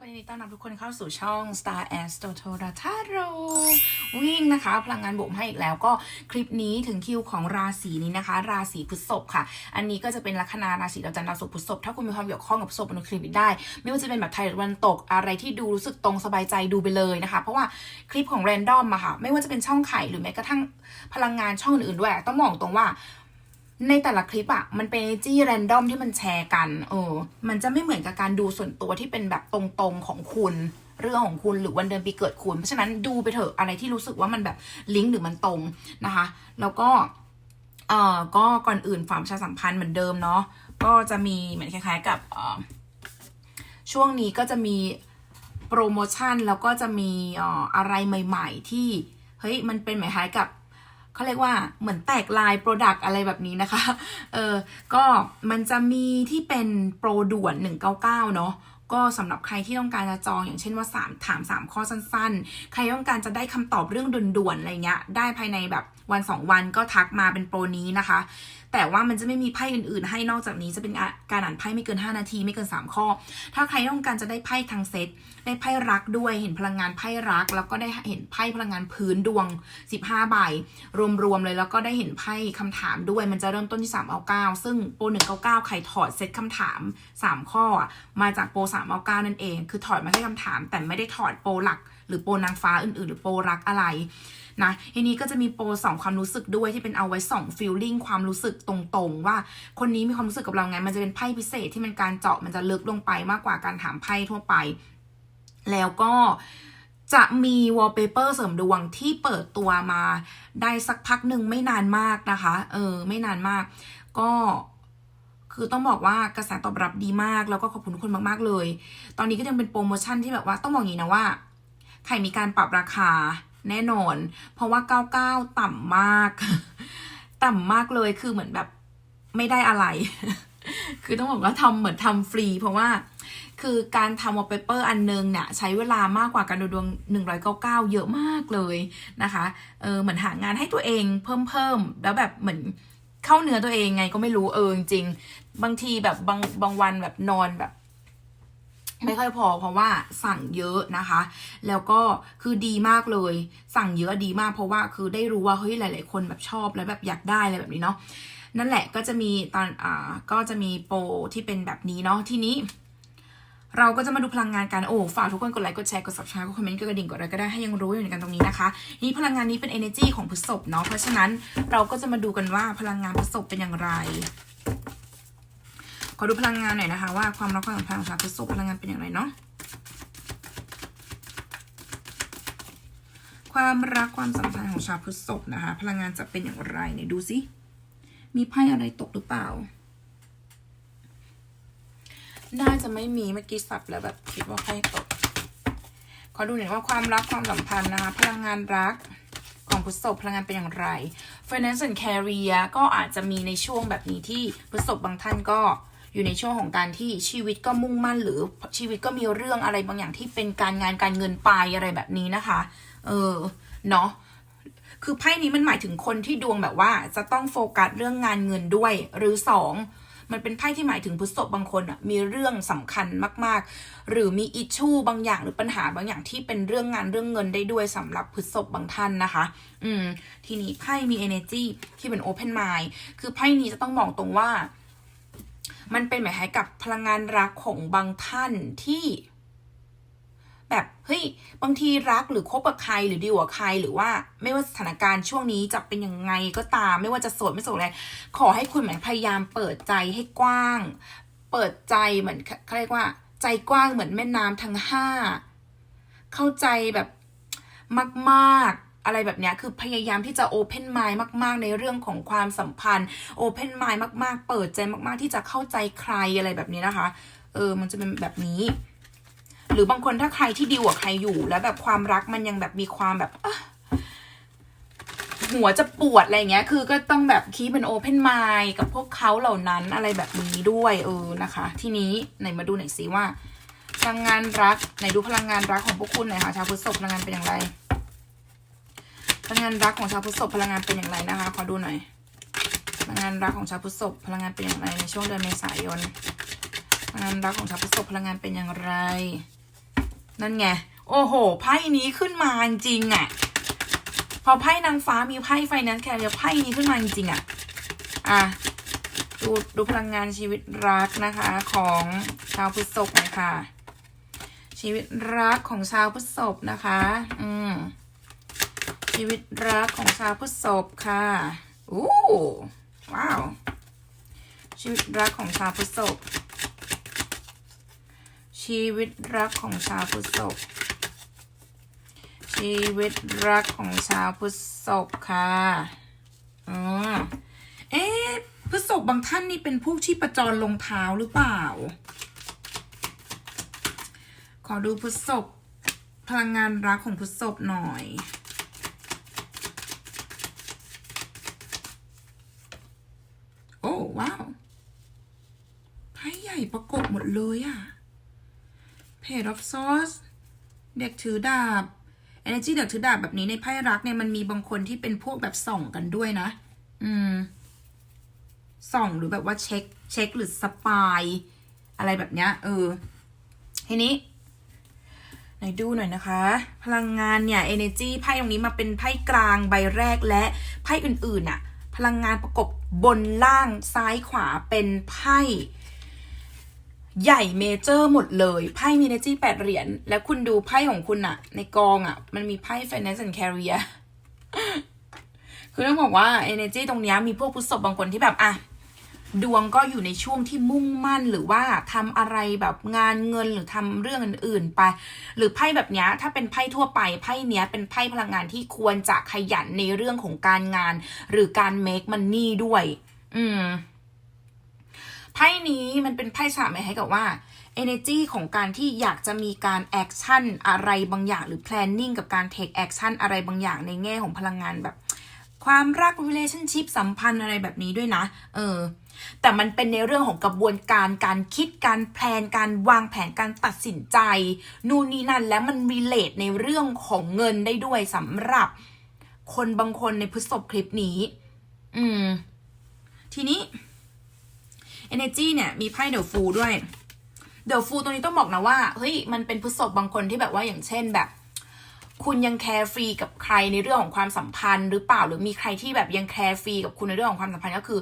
ก็ยินดีต้อนรับทุกคนเข้าสู่ช่อง Star Astro t o r a t a r o วิ่งนะคะ พลังงานบวกให้อีกแล้วก็คลิปนี้ถึงคิวของราศีนี้นะคะ ราศีพฤษภค่ะ อันนี้ก็จะเป็นลัคนาราศีดาวจันทร์ดาวศุกร์พฤษภถ้าคุณมีความเกี่ยวข้องกับพฤษภบนคลิปนี้ได้ ไม่ว่าจะเป็นแบบไทยหรือวันตกอะไรที่ดูรู้สึกตรงสบายใจดูไปเลยนะคะ เพราะว่าคลิปของ Random อะค่ะ ไม่ว่าจะเป็นช่องไข่หรือแม้กระทั่งพลังงานช่องอื่นๆด้วยต้องมองตรงว่า ในแต่ละคลิปอะมันเป็น energy random ที่มันแชร์กัน เออ มันจะไม่เหมือนกับการดูส่วนตัวที่เป็นแบบตรงๆของคุณ เรื่องของคุณหรือวันเดือนปีเกิดคุณ เพราะฉะนั้นดูไปเถอะอะไรที่รู้สึกว่ามันแบบลิงก์หรือมันตรงนะคะ แล้วก็เอ่อก็ก่อนอื่นฝากประชาสัมพันธ์เหมือนเดิมเนาะก็จะมีเหมือนคล้าย ๆ กับเอ่อช่วงนี้ก็จะมีโปรโมชั่นแล้วก็จะมีเอ่ออะไรใหม่ ๆ ที่เฮ้ยมันเป็นหมายคล้ายกับ เขาเรียกว่าเหมือนแตกลายโปรดักต์อะไรแบบนี้นะคะ เออ ก็มันจะมีที่เป็นโปรด่วน 199 เนาะ ก็สำหรับใครที่ต้องการจะจองอย่างเช่นว่า 3 ถาม 3 ข้อสั้นๆ ใครต้องการจะได้คำตอบเรื่องด่วนๆอะไรเงี้ยได้ภายในแบบวัน 2 วันก็ทักมาเป็นโปรนี้นะคะ แต่ว่ามันจะไม่มีไพ่อื่นๆ ให้นอกจากนี้จะเป็นการอ่านไพ่ไม่เกิน 5 นาทีไม่เกิน 3 ข้อ ถ้าใครต้องการจะได้ไพ่ทางเซตได้ไพ่รักด้วยเห็นพลังงานไพ่รัก แล้วก็ได้เห็นไพ่พลังงานพื้นดวง 15 ใบ รวมๆเลยแล้วก็ได้เห็นไพ่คำถามด้วยมันจะเริ่มต้นที่3เอา9ซึ่งโปร199ใครถอดเซตคำถาม 3 ข้อมาจากโปร3เอา9นั่นเอง คือถอดมาแค่คำถาม แต่ไม่ได้ถอดโปรหลัก หรือโปรนางฟ้าอื่นๆ หรือโปรรักอะไรนะทีนี้ก็จะมีโปรสองความรู้สึกด้วยที่เป็นเอาไว้ส่องฟีลลิ่งความรู้สึกตรงๆ ว่าคนนี้มีความรู้สึกกับเราไง มันจะเป็นไพ่พิเศษที่มันการเจาะมันจะลึกลงไปมากกว่าการถามไพ่ทั่วไป แล้วก็จะมีวอลเปเปอร์เสริมดวงที่เปิดตัวมาได้สักพักหนึ่งไม่นานมากนะคะ เออ ไม่นานมาก ก็ คือต้องบอกว่ากระแสตอบรับดีมาก แล้วก็ขอบคุณทุกคนมากๆเลย ตอนนี้ก็ยังเป็นโปรโมชั่นที่แบบว่าต้องบอกอย่างนี้นะว่าใครมีการปรับราคาแน่นอน เพราะว่า 99 ต่ำมาก ต่ำมากเลยคือเหมือนแบบไม่ได้อะไร คือต้องบอกว่าทำเหมือนทำฟรี เพราะว่าคือการทำวอลเปเปอร์อันนึงเนี่ยใช้เวลามากกว่าการดูดวง 199 เยอะมากเลยนะคะ เออเหมือนหางานให้ตัวเองเพิ่มเพิ่มแล้วแบบเหมือน เข้าเนื้อตัวเองไงก็ไม่รู้เออจริงๆบางทีแบบบางบางวันแบบนอนแบบ ไม่ค่อยพอเพราะว่าสั่งเยอะนะคะ แล้วก็คือดีมากเลย สั่งเยอะดีมากเพราะว่าคือได้รู้ว่าเฮ้ยหลาย ๆ คนแบบชอบแล้วแบบอยากได้อะไรแบบนี้เนาะนั่นแหละก็จะมีตอนอ่าก็จะมีโปรที่เป็นแบบนี้เนาะทีนี้ เราก็จะมาดูพลังงานกันโอ้ฝากทุกคนกดไลค์กดแชร์กด subscribe กดคอมเมนต์กดกระดิ่งกดอะไรก็ได้ให้ยังรู้อยู่ในกันตรงนี้นะคะนี่พลังงานนี้เป็น energy ของพฤษภเนาะเพราะฉะนั้นเราก็จะมาดูกันว่าพลังงานพฤษภเป็นอย่างไรขอดูพลังงานหน่อยนะคะว่าความรักความสัมพันธ์ของชาวพฤษภพลังงานเป็นอย่างไรเนาะความรักความสัมพันธ์ของชาวพฤษภนะคะ พลังงานจะเป็นอย่างไรเนี่ยดูสิมีไพ่อะไรตกหรือเปล่า น่าจะไม่มีเมื่อกี้สับแล้วแบบคิดว่าไพ่ตก ขอดูหน่อยว่าความรักความสัมพันธ์นะคะพลังงานรักของพฤษภพลังงานเป็นอย่างไร Finance and Career ก็อาจจะมีในช่วงแบบนี้ที่พฤษภบางท่านก็อยู่ในช่วงของการที่ชีวิตก็มุ่งมั่น หรือชีวิตก็มีเรื่องอะไรบางอย่างที่เป็นการงานการเงินไปอะไรแบบนี้นะคะ เออเนาะคือไพ่นี้มันหมายถึงคนที่ดวงแบบว่าจะต้องโฟกัสเรื่องงานเงินด้วย หรือสอง มันเป็นไพ่ที่หมายถึงพฤษภบางคนอะมีเรื่องสำคัญมาก ๆ หรือมีอิชชูบางอย่างหรือปัญหาบางอย่างที่เป็นเรื่องงานเรื่องเงินได้ด้วยสำหรับพฤษภบางท่านนะคะ อืม ทีนี้ไพ่มี energy ที่เป็น open mind คือไพ่นี้จะต้องมองตรงว่า มันเป็นหมายให้กับพลังงานรักของบางท่านที่ แบบเฮ้ยบางทีรักหรือคบกับใครหรือดีลกับใครหรือว่าไม่ว่าสถานการณ์ช่วงนี้จะเป็นยังไงก็ตาม ไม่ว่าจะโสดไม่โสดอะไรขอให้คุณเหมือนพยายามเปิดใจให้กว้าง เปิดใจเหมือนเขาเรียกว่า ใจกว้างเหมือนแม่น้ำทั้งห้าเข้าใจแบบมากๆอะไรแบบนี้คือพยายามที่จะโอเพนไมล์มาก ๆ ในเรื่องของความสัมพันธ์โอเพนไมล์มาก ๆ เปิดใจมาก ๆ ที่จะเข้าใจใครอะไรแบบนี้นะคะ เออมันจะเป็นแบบนี้ รือบางคนถ้าใครที่ดีลกับใครอยู่ แล้วแบบความรักมันยังแบบมีความแบบหัวจะปวดอะไรเงี้ย คือก็ต้องแบบคีเป็นโอเพนไมล์กับพวกเขาเหล่านั้นอะไรแบบนี้ด้วยเออนะคะ ทีนี้ไหนมาดูหน่อยสิว่า พลังงานรักไหนดูพลังงานรักของพวกคุณหน่อยค่ะชาวพฤษภพลังงานเป็นอย่างไร พลังงานรักของชาวพฤษภพลังงานเป็นอย่างไรนะคะขอดูหน่อย พลังงานรักของชาวพฤษภพลังงานเป็นอย่างไรในช่วงเดือนเมษายนพลังงานรักของชาวพฤษภพลังงานเป็นอย่างไร นั่นไง โอ้โห ไพ่นี้ขึ้นมาจริงอะพอไพ่นางฟ้ามีไพ่ไฟนนซ์แคร์ไพ่นี้ขึ้นมาจริงๆอะอะ ดูดูพลังงานชีวิตรักนะคะ ของชาวพฤษภนะคะ ชีวิตรักของชาวพฤษภนะคะ อืม ชีวิตรักของชาวพฤษภค่ะ อู้ว้าว ชีวิตรักของชาวพฤษภ ชีวิตรักของชาวพฤษภชีวิตรักของชาวพฤษภค่ะอ๋อเอ๊ะพฤษภบางท่านนี่เป็นพวกที่ประจรลงเท้าหรือเปล่า ขอดูพฤษภพลังงานรักของพฤษภหน่อยโอ้ว้าวไพ่ใหญ่ประกบหมดเลยอะเพจ of Swords เด็กถือดาบ Energy เด็กถือดาบแบบนี้ในไพ่รักเนี่ยมันมีบางคนที่เป็นพวกแบบส่องกันด้วยนะ อืม ส่องหรือแบบว่าเช็ค เช็คหรือสปาย อะไรแบบเนี้ย เออ ทีนี้ไหนดูหน่อยนะคะ พลังงานเนี่ย energy ไพ่ตรงนี้มาเป็นไพ่กลางใบแรกและไพ่อื่นๆน่ะ พลังงานประกบบนล่างซ้ายขวาเป็นไพ่ ใหญ่เมเจอร์หมดเลยไพ่มี energy แปดเหรียญแล้วคุณดูไพ่ของคุณอะในกองอะมันมีไพ่ finance and career คือต้องบอกว่า energy ตรงนี้มีพวกผู้ศพบางคนที่แบบอะดวงก็อยู่ในช่วงที่มุ่งมั่นหรือว่าทำอะไรแบบงานเงินหรือทำเรื่องอื่นๆไป หรือไพ่แบบนี้ถ้าเป็นไพ่ทั่วไปไพ่เนี้ยเป็นไพ่พลังงานที่ควรจะขยันในเรื่องของการงาน หรือการ make money ด้วย อืม ไพ่นี้มันเป็นไพ่สามให้กับว่า energy ของการที่อยากจะมีการ action อะไรบางอย่าง หรือ planning กับการ take action อะไรบางอย่างในแง่ของพลังงานแบบ ความรัก relationship สัมพันธ์อะไรแบบนี้ด้วยนะ เออ แต่มันเป็นในเรื่องของกระบวนการการคิดการแพลนการวางแผนการตัดสินใจ นู่นนี่นั่นแล้วมันรีเลทในเรื่องของเงินได้ด้วยสำหรับคนบางคนในพฤษภคลิปนี้ อืม ทีนี้ energy เนี่ยมีไพ่เดอะฟูด้วยเดอะฟูตัวนี้ต้องบอกนะว่าเฮ้ยมันเป็นพฤษภบางคนที่แบบว่าอย่างเช่นแบบ คุณยังแคร์ฟรีกับใครในเรื่องของความสัมพันธ์หรือเปล่าหรือมีใครที่แบบยังแคร์ฟรีกับคุณในเรื่องของความสัมพันธ์ก็คือ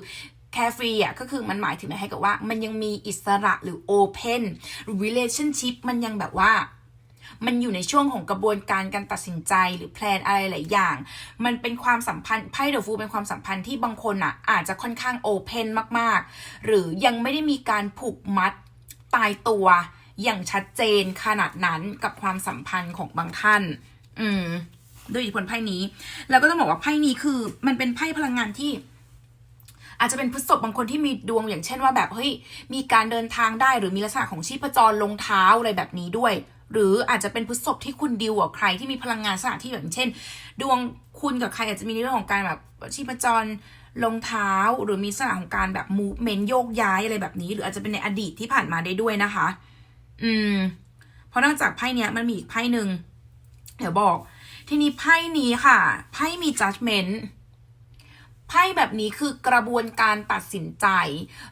แคร์ฟรีอะก็คือมันหมายถึงอะไรให้กับว่า มันยังมีอิสระหรือโอเพนหรือ relationship มันยังแบบว่า มันอยู่ในช่วงของกระบวนการการตัดสินใจหรือแพลนอะไรหลายอย่าง มันเป็นความสัมพันธ์ไพ่เดอะฟูเป็นความสัมพันธ์ที่บางคนอะอาจจะค่อนข้างโอเพนมากๆ หรือยังไม่ได้มีการผูกมัดตายตัวอย่างชัดเจนขนาดนั้นกับความสัมพันธ์ของบางท่าน อืมด้วยอิทธิพลไพ่นี้ แล้วก็ต้องบอกว่าไพ่นี้คือ มันเป็นไพ่พลังงานที่ อาจจะเป็นพฤษภบางคนที่มีดวงอย่างเช่นว่าแบบเฮ้ยมีการเดินทางได้หรือมีลักษณะของชีพจรลงเท้าอะไรแบบนี้ด้วย หรืออาจจะเป็นพฤษภที่คุณดิวกับใครที่มีพลังงานลักษณะที่แบบเช่น ดวงคุณกับใครอาจจะมีในเรื่องของการแบบชีพจรลงเท้าหรือมีลักษณะของการแบบมูเมนโยกย้ายอะไรแบบนี้ หรืออาจจะเป็นในอดีตที่ผ่านมาได้ด้วยนะคะ อืม เพราะนอกจากไพ่เนี้ยมันมีอีกไพ่หนึ่งเดี๋ยวบอก ทีนี้ไพ่นี้ค่ะไพ่มี judgment ไพ่แบบนี้คือกระบวนการตัดสินใจ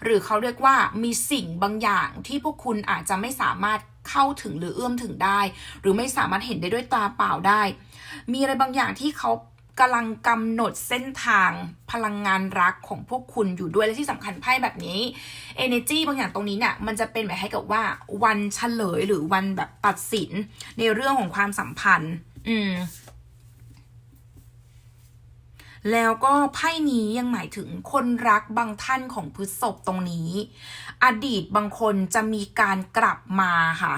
หรือเขาเรียกว่ามีสิ่งบางอย่างที่พวกคุณอาจจะไม่สามารถเข้าถึงหรือเอื้อมถึงได้ หรือไม่สามารถเห็นได้ด้วยตาเปล่าได้ มีอะไรบางอย่างที่เขากำลังกำหนดเส้นทางพลังงานรักของพวกคุณอยู่ด้วยและที่สำคัญไพ่แบบนี้ energy บางอย่างตรงนี้เนี่ยมันจะเป็นแบบให้กับว่าวันเฉลยหรือวันแบบตัดสินในเรื่องของความสัมพันธ์ อืม แล้วก็ไพ่นี้ยังหมายถึงคนรักบางท่านของพฤษภตรงนี้ อดีตบางคนจะมีการกลับมาค่ะ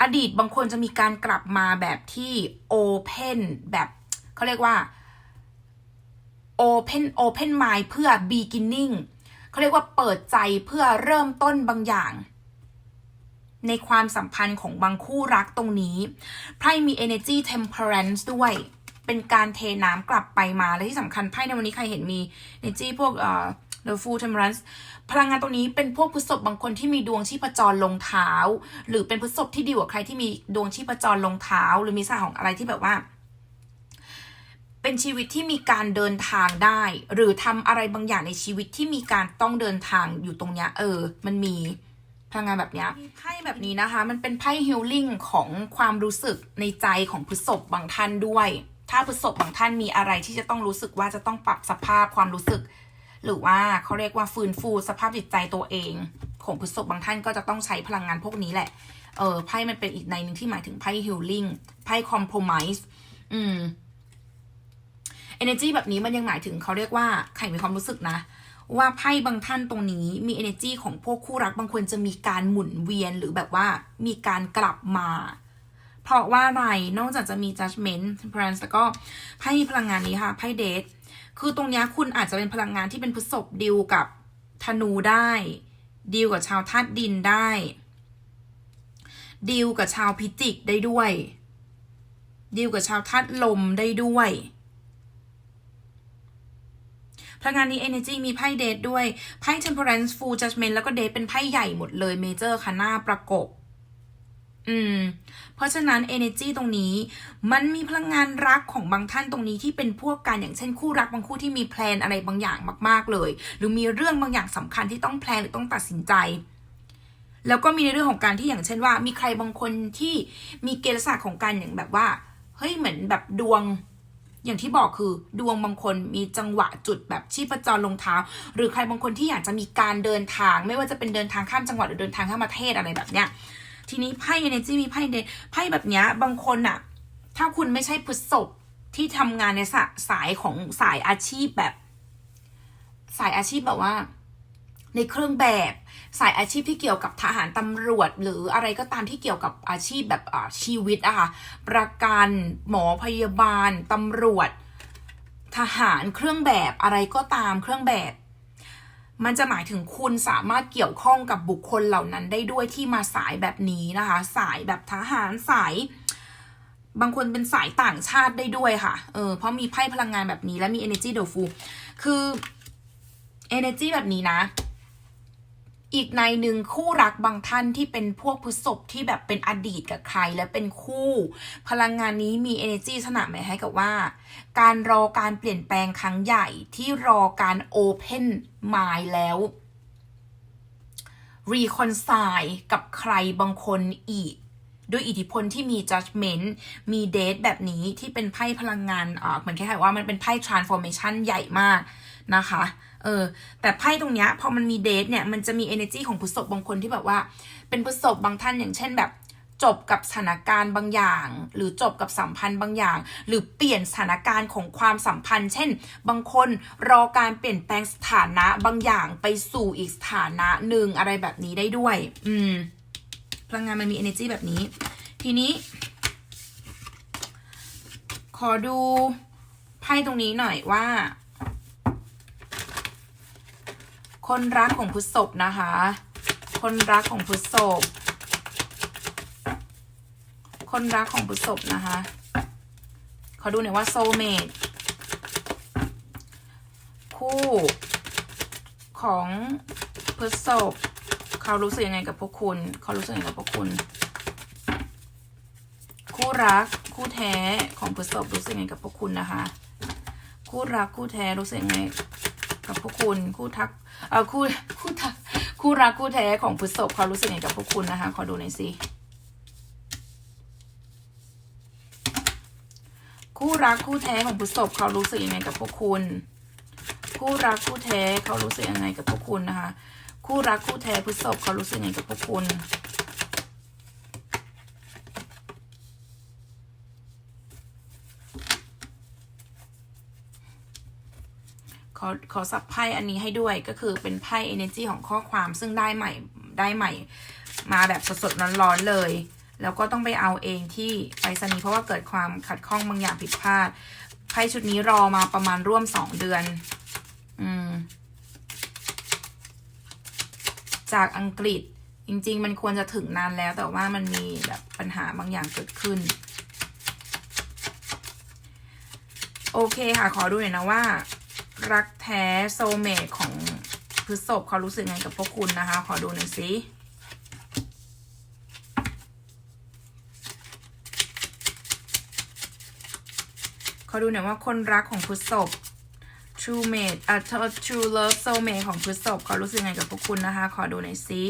อดีตบางคนจะมีการกลับมาแบบที่โอเพนแบบเขาเรียกว่า Open Open Mind เพื่อ beginning เขาเรียกว่าเปิดใจเพื่อเริ่มต้นบางอย่าง ในความสัมพันธ์ของบางคู่รักตรงนี้ ไพ่มี energy temperance ด้วย เป็นการเทน้ำกลับไปมา และที่สำคัญไพ่ในวันนี้ใครเห็นมี energy พวกเอ่อ the full temperance พลังงานตรงนี้เป็นพวกพฤษภบางคนที่มีดวงชีพจรลงเท้า หรือเป็นพฤษภที่ดีกว่าใครที่มีดวงชีพจรลงเท้า หรือมีสาของอะไรที่แบบว่า เป็นชีวิตที่มีการเดินทางได้ หรือทำอะไรบางอย่างในชีวิตที่มีการต้องเดินทางอยู่ตรงเนี้ยเออ มันมีพลังงานแบบเนี้ยไพ่แบบนี้นะคะ มันเป็นไพ่ฮิลลิ่งของความรู้สึกในใจของพฤษภบางท่านด้วย ถ้าพฤษภบางท่านมีอะไรที่จะต้องรู้สึกว่าจะต้องปรับสภาพความรู้สึก หรือว่าเขาเรียกว่าฟื้นฟูสภาพจิตใจตัวเอง ของพฤษภบางท่านก็จะต้องใช้พลังงานพวกนี้แหละ เออไพ่มันเป็นอีกในหนึ่งที่หมายถึงไพ่ฮิลลิ่งไพ่คอม p r o m i s e อืม energy แบบนี้มันยังหมายถึงเขาเรียกว่าใครมีความรู้สึกนะ ว่าไพ่บางท่านตรงนี้มี energy ของพวกคู่รักบางคนจะมีการหมุนเวียนหรือแบบว่ามีการกลับมา เพราะว่าอะไร นอกจากจะมี judgment temperance แล้วก็ไพ่พลังงานนี้ค่ะ ไพ่เดท คือตรงนี้คุณอาจจะเป็นพลังงานที่เป็นพฤษภดิวกับธนูได้ ดิวกับชาวธาตุดินได้ ดิวกับชาวพิจิกได้ด้วย ดิวกับชาวธาตุลมได้ด้วย พลังงานนี้ energy มีไพ่เดทด้วย ไพ่ temperance full judgment แล้วก็เดทเป็นไพ่ใหญ่หมดเลย เมเจอร์ค่ะหน้าประกบ อืม เพราะฉะนั้น energy ตรงนี้ มันมีพลังงานรักของบางท่านตรงนี้ที่เป็นพวกการอย่างเช่นคู่รักบางคู่ที่มีแพลนอะไรบางอย่างมาก ๆเลย หรือมีเรื่องบางอย่างสำคัญที่ต้องแพลนหรือต้องตัดสินใจ แล้วก็มีในเรื่องของการที่อย่างเช่นว่า มีใครบางคนที่มีเกณฑ์ลักษณะของการอย่างแบบว่าเฮ้ยเหมือนแบบดวงอย่างที่บอกคือดวงบางคนมีจังหวะจุดแบบชีพจรลงเท้า หรือใครบางคนที่อยากจะมีการเดินทาง ไม่ว่าจะเป็นเดินทางข้ามจังหวัดหรือเดินทางข้ามประเทศอะไรแบบเนี้ย ทีนี้ไพ่ energy มีไพ่เดไพ่แบบเนี้ยบางคนอะถ้าคุณไม่ใช่พฤษภที่ทำงานในสาสายของสายอาชีพแบบ สายอาชีพแบบว่า ในเครื่องแบบสายอาชีพที่เกี่ยวกับทหารตำรวจ หรืออะไรก็ตามที่เกี่ยวกับอาชีพแบบชีวิตอะค่ะประกันหมอพยาบาลตำรวจ ทหารเครื่องแบบอะไรก็ตามเครื่องแบบ มันจะหมายถึงคุณสามารถเกี่ยวข้องกับบุคคลเหล่านั้นได้ด้วยที่มาสายแบบนี้นะคะ สายแบบทหารสาย บางคนเป็นสายต่างชาติได้ด้วยค่ะ เออเพราะมีไพ่พลังงานแบบนี้และมี energy d o f u คือ energy แบบนี้นะ อีกในหนึ่งคู่รักบางท่านที่เป็นพวกพฤษภที่แบบเป็นอดีตกับใครและเป็นคู่ พลังงานนี้มี energy สนามหมายให้กับว่า การรอการเปลี่ยนแปลงครั้งใหญ่ที่รอการ open mind แล้ว reconcile กับใครบางคนอีก ด้วยอิทธิพลที่มี judgment มี date แบบนี้ที่เป็นไพ่พลังงานอ่าเหมือนแค่ว่ามันเป็นไพ่ transformation ใหญ่มากนะคะ เออ แต่ไพ่ตรงเนี้ยพอมันมีเดทเนี่ย มันจะมี energy ของพฤษภบางคนที่แบบว่า เป็นพฤษภบางท่านอย่างเช่นแบบจบกับสถานการณ์บางอย่าง หรือจบกับสัมพันธ์บางอย่าง หรือเปลี่ยนสถานการณ์ของความสัมพันธ์ เช่น บางคนรอการเปลี่ยนแปลงสถานะบางอย่างไปสู่อีกสถานะหนึ่งอะไรแบบนี้ได้ด้วย อืมพลังงานมันมี energy แบบนี้ ทีนี้ ขอดูไพ่ตรงนี้หน่อยว่า คนรักของพฤษภนะคะ คนรักของพฤษภคนรักของพฤษภนะคะ ขอดูหน่อยว่าโซเมดคู่ของพฤษภเขารู้สึกยังไงกับพวกคุณ เขารู้สึกยังไงกับพวกคุณ คู่รักคู่แท้ของพฤษภรู้สึกยังไงกับพวกคุณนะคะ คู่รักคู่แท้รู้สึกยังไงกับพวกคุณ คู่ทัก คู่คู่ทักคู่รักคู่แท้ของพฤษภเขารู้สึกยังไงกับพวกคุณนะคะ ขอดูหน่อยสิคู่รักคู่แท้ของพฤษภเขารู้สึกยังไงกับพวกคุณ คู่รักคู่แท้เขารู้สึกยังไงกับพวกคุณนะคะ คู่รักคู่แท้พฤษภเขารู้สึกยังไงกับพวกคุณ อขอสับไพ่อันนี้ให้ด้วยก็คือเป็นไพ่ energy ของข้อความซึ่งได้ใหม่ได้ใหม่ มาแบบสดๆร้อนๆเลย แล้วก็ต้องไปเอาเองที่ไปรษณีเพราะว่าเกิดความขัดข้องบางอย่างผิดพลาดไพ่ชุดนี้รอมาประมาณร่วมสองเดือน อืม จากอังกฤษจริง ๆ มันควรจะถึงนานแล้วแต่ว่ามันมีแบบปัญหาบางอย่างเกิดขึ้น โอเคค่ะ ขอดูหน่อยนะว่า รักแท้โซเมของพฤษภเขารู้สึกไงกับพวกคุณนะคะ ขอดูหน่อยสิขอดูหน่อยว่าคนรักของพฤษภ True Mate อะ True Love Soulmate ของพฤษภเขารู้สึกไงกับพวกคุณนะคะ ขอดูหน่อยสิ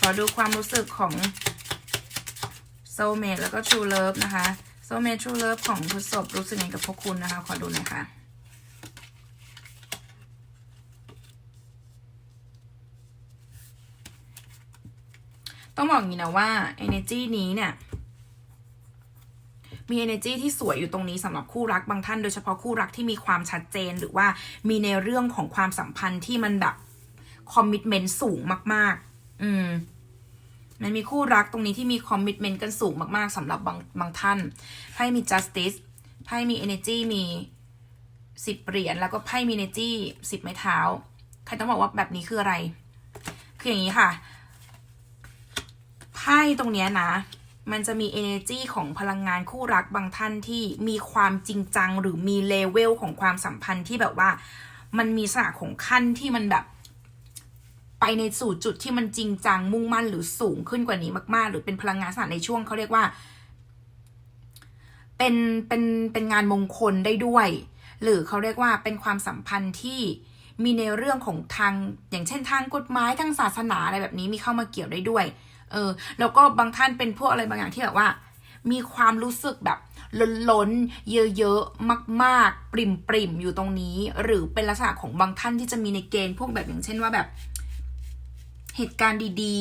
ขอดูความรู้สึกของ soulmate แล้วก็ true love นะคะ soulmate true love ของพฤษภรู้สึกไงกับพวกคุณนะคะ ขอดูหน่อยค่ะต้องบอกอย่างนี้นะว่า energy นี้เนี่ย มี energy ที่สวยอยู่ตรงนี้สำหรับคู่รักบางท่าน โดยเฉพาะคู่รักที่มีความชัดเจนหรือว่ามีในเรื่องของความสัมพันธ์ที่มันแบบคอมมิ t เมนต์สูงมาก ๆ อืม มันมีคู่รักตรงนี้ที่มีคอมมิ t เมนต์กันสูงมากๆสำหรับบางบางท่านไพ่มี justice ไพ่มี energy มีสิบเหรียญแล้วก็ไพ่มี energy สิบไม้เท้า ใครต้องบอกว่าแบบนี้คืออะไร คืออย่างนี้ค่ะ ไพ่ตรงเนี้ยนะ มันจะมี energy ของพลังงานคู่รักบางท่านที่มีความจริงจัง หรือมีเลเวลของความสัมพันธ์ที่แบบว่า มันมีสระของขั้นที่มันแบบ ไปในสู่จุดที่มันจริงจังมุ่งมั่นหรือสูงขึ้นกว่านี้มากๆ หรือเป็นพลังงานสถานในช่วงเขาเรียกว่า เป็นเป็นเป็นงานมงคลได้ด้วย หรือเขาเรียกว่าเป็นความสัมพันธ์ที่มีในเรื่องของทาง อย่างเช่นทางกฎหมายทางศาสนาอะไรแบบนี้มีเข้ามาเกี่ยวได้ด้วย เออ แล้วก็บางท่านเป็นพวกอะไรบางอย่างที่แบบว่า มีความรู้สึกแบบล้นล้นเยอะๆ มากๆ ปริมปริมอยู่ตรงนี้ หรือเป็นลักษณะของบางท่านที่จะมีในเกณฑ์พวกแบบอย่างเช่นว่าแบบ เหตุการณ์ดี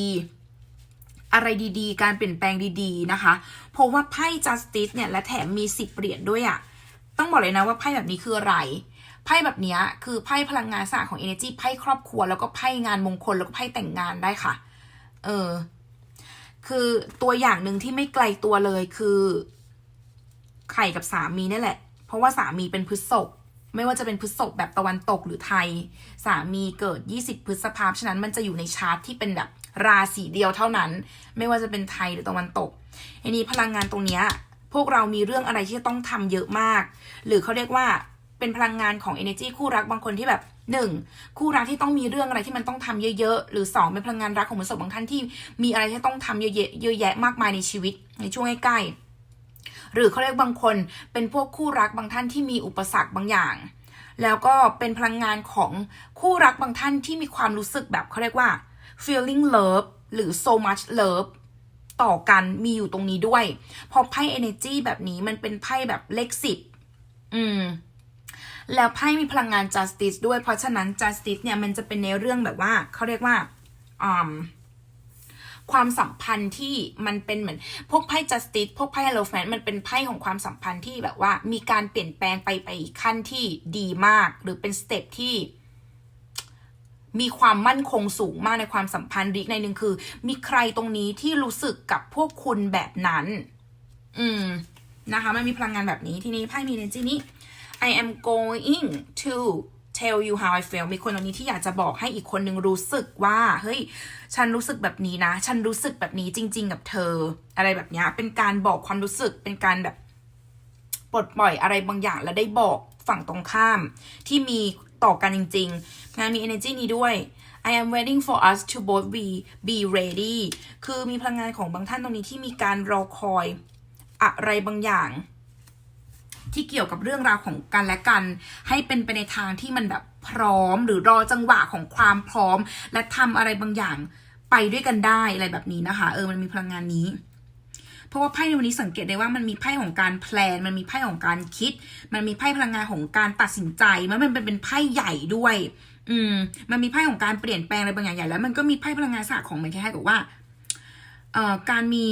ๆ อะไรดีๆ การเปลี่ยนแปลงดีๆนะคะ เพราะว่าไพ่ justice เนี่ยและแถมมีสิบเหรียญด้วยอะ่ะต้องบอกเลยนะว่าไพ่แบบนี้คืออะไรไพ่แบบเนี้ยคือไพ่พลังงานศาสตร์ของ energy ไพ่ครอบครัว แล้วก็ไพ่งานมงคลแล้วก็ไพ่แต่งงานได้ค่ะ เออ คือตัวอย่างหนึ่งที่ไม่ไกลตัวเลยคือ ไข่กับสามีนี่แหละ เพราะว่าสามีเป็นพฤษภ ไม่ว่าจะเป็นพฤษภแบบตะวันตกหรือไทย สามีเกิด 20 พฤษภาฉะนั้นมันจะอยู่ในชาร์ตที่เป็นแบบราศีเดียวเท่านั้น ไม่ว่าจะเป็นไทยหรือตะวันตกอันนี้พลังงานตรงเนี้ยพวกเรามีเรื่องอะไรที่จะต้องทำเยอะมาก หรือเขาเรียกว่าเป็นพลังงานของ energy คู่รักบางคนที่แบบหนึ่งคู่รักที่ต้องมีเรื่องอะไรที่มันต้องทำเยอะๆ หรือสองเป็นพลังงานรักของมนุษย์บางท่านที่มีอะไรที่ต้องทำเยอะๆเยอะแยะมากมายในชีวิตในช่วงใกล้ๆ หรือเขาเรียกบางคนเป็นพวกคู่รักบางท่านที่มีอุปสรรคบางอย่าง แล้วก็เป็นพลังงานของคู่รักบางท่านที่มีความรู้สึกแบบเขาเรียกว่า feeling love หรือ so much love ต่อกันมีอยู่ตรงนี้ด้วย พอไพ่ energy แบบนี้มันเป็นไพ่แบบเลขสิบอืม แล้วไพ่มีพลังงาน justice ด้วย เพราะฉะนั้น justice เนี่ยมันจะเป็นในเรื่องแบบว่าเขาเรียกว่าอืม ความสัมพันธ์ที่มันเป็นเหมือนพวกไพ่ justice พวกไพ่ hierophant มันเป็นไพ่ของความสัมพันธ์ที่แบบว่า มีการเปลี่ยนแปลงไปไปอีกขั้นที่ดีมาก หรือเป็นสเต็ปที่มีความมั่นคงสูงมากในความสัมพันธ์อีกในหนึ่งคือ มีใครตรงนี้ที่รู้สึกกับพวกคุณแบบนั้น อืม นะคะ มันมีพลังงานแบบนี้ ทีนี้ไพ่มีในจีนี้ I am going to tell you how I feel มีคนตรงนี้ที่อยากจะบอกให้อีกคนนึงรู้สึกว่า เฮ้ย ฉันรู้สึกแบบนี้นะ ฉันรู้สึกแบบนี้จริง ๆ กับเธอ อะไรแบบเนี้ยเป็นการบอกความรู้สึก เป็นการแบบปลดปล่อยอะไรบางอย่าง แล้วได้บอกฝั่งตรงข้าม ที่มีต่อกันจริงๆงานมี energy นี้ด้วย I am waiting for us to both be be ready คือมีพลังงานของบางท่านตรงนี้ที่มีการรอคอย อะไรบางอย่าง ที่เกี่ยวกับเรื่องราวของกันและกัน ให้เป็นไปในทางที่มันแบบพร้อม หรือรอจังหวะของความพร้อม และทำอะไรบางอย่างไปด้วยกันได้อะไรแบบนี้นะคะ เออมันมีพลังงานนี้ เพราะว่าไพ่ในวันนี้สังเกตได้ว่ามันมีไพ่ของการแพลน มันมีไพ่ของการคิด มันมีไพ่พลังงานของการตัดสินใจ มันมันเป็นเป็นไพ่ใหญ่ด้วย อืม มันมีไพ่ของการเปลี่ยนแปลงอะไรบางอย่างใหญ่แล้ว มันก็มีไพ่พลังงานศาสตร์ของมันคล้ายๆกับว่า เอ่อการมี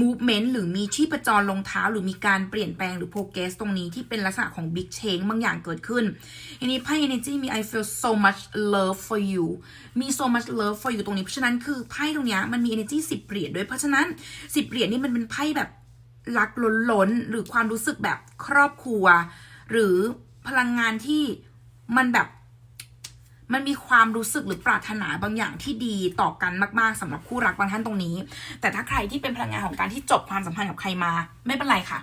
movement หรือมีชีพจรลงเท้า หรือมีการเปลี่ยนแปลงหรือ progress ตรงนี้ที่เป็นลักษณะของ big change บางอย่างเกิดขึ้นอันนี้ไพ่ energy มี I feel so much love for you มี so much love for you ตรงนี้เพราะฉะนั้นคือไพ่ตรงนี้มันมี energy สิบเหรียญด้วยเพราะฉะนั้นสิบเหรียญนี่มันเป็นไพ่แบบรักล้นล้นหรือความรู้สึกแบบครอบครัว หรือพลังงานที่มันแบบ มันมีความรู้สึกหรือปรารถนาบางอย่างที่ดีต่อกันมากๆสำหรับคู่รักบางท่านตรงนี้ แต่ถ้าใครที่เป็นพลังงานของการที่จบความสัมพันธ์กับใครมา ไม่เป็นไรค่ะ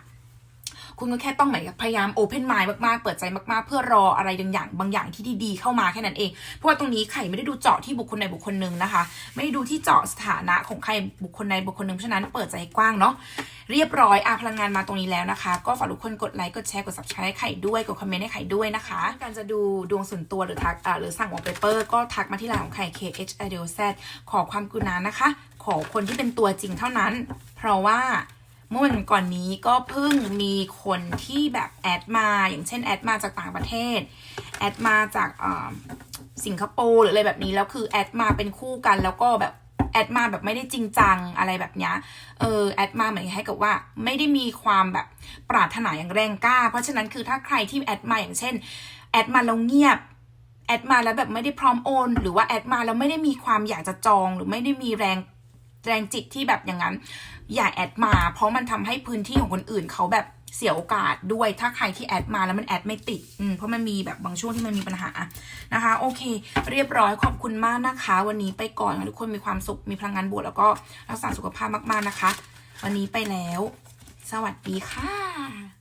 คุณก็แค่ต้องเหมือนกับพยายามโอเพนไมล์มากๆ เปิดใจมากๆ เพื่อรออะไรบางอย่างบางอย่างที่ดีๆเข้ามาแค่นั้นเอง เพราะว่าตรงนี้ไข่ไม่ได้ดูเจาะที่บุคคลใดบุคคลหนึ่งนะคะ ไม่ได้ดูที่เจาะสถานะของใครบุคคลใดบุคคลหนึ่งเพราะฉะนั้นเปิดใจกว้างเนาะเรียบร้อยอาพลังงานมาตรงนี้แล้วนะคะ ก็ฝากทุกคนกดไลค์กดแชร์กด subscribe ให้ไข่ด้วยกดคอมเมนต์ให้ไข่ด้วยนะคะ การจะดูดวงส่วนตัวหรือทักหรือสั่งวอลเปเปอร์ก็ทักมาที่ไลน์ของไข่ K H I D O Z ขอความกรุณานะคะ ขอคนที่เป็นตัวจริงเท่านั้น เพราะว่า เมื่อวันก่อนนี้ก็เพิ่งมีคนที่แบบแอดมา อย่างเช่นแอดมาจากต่างประเทศ แอดมาจากสิงคโปร์หรืออะไรแบบนี้ แล้วคือแอดมาเป็นคู่กันแล้วก็แบบแอดมาแบบไม่ได้จริงจังอะไรแบบนี้เออแอดมาเหมือนให้กับว่าไม่ได้มีความแบบปรารถนาอย่างแรงกล้า เพราะฉะนั้นคือถ้าใครที่แอดมาอย่างเช่นแอดมาแล้วเงียบแอดมาแล้วแบบไม่ได้พร้อมโอน หรือว่าแอดมาแล้วไม่ได้มีความอยากจะจองหรือไม่ได้มีแรง แรงจิตที่แบบอย่างนั้น อย่าแอดมา เพราะมันทำให้พื้นที่ของคนอื่นเขาแบบเสียโอกาสด้วยถ้าใครที่แอดมาแล้วมันแอดไม่ติด อืมเพราะมันมีแบบบางช่วงที่มันมีปัญหานะคะ โอเค เรียบร้อยขอบคุณมากนะคะ วันนี้ไปก่อนทุกคนมีความสุขมีพลังงานบวกแล้วก็รักษาสุขภาพมากๆนะคะ วันนี้ไปแล้ว สวัสดีค่ะ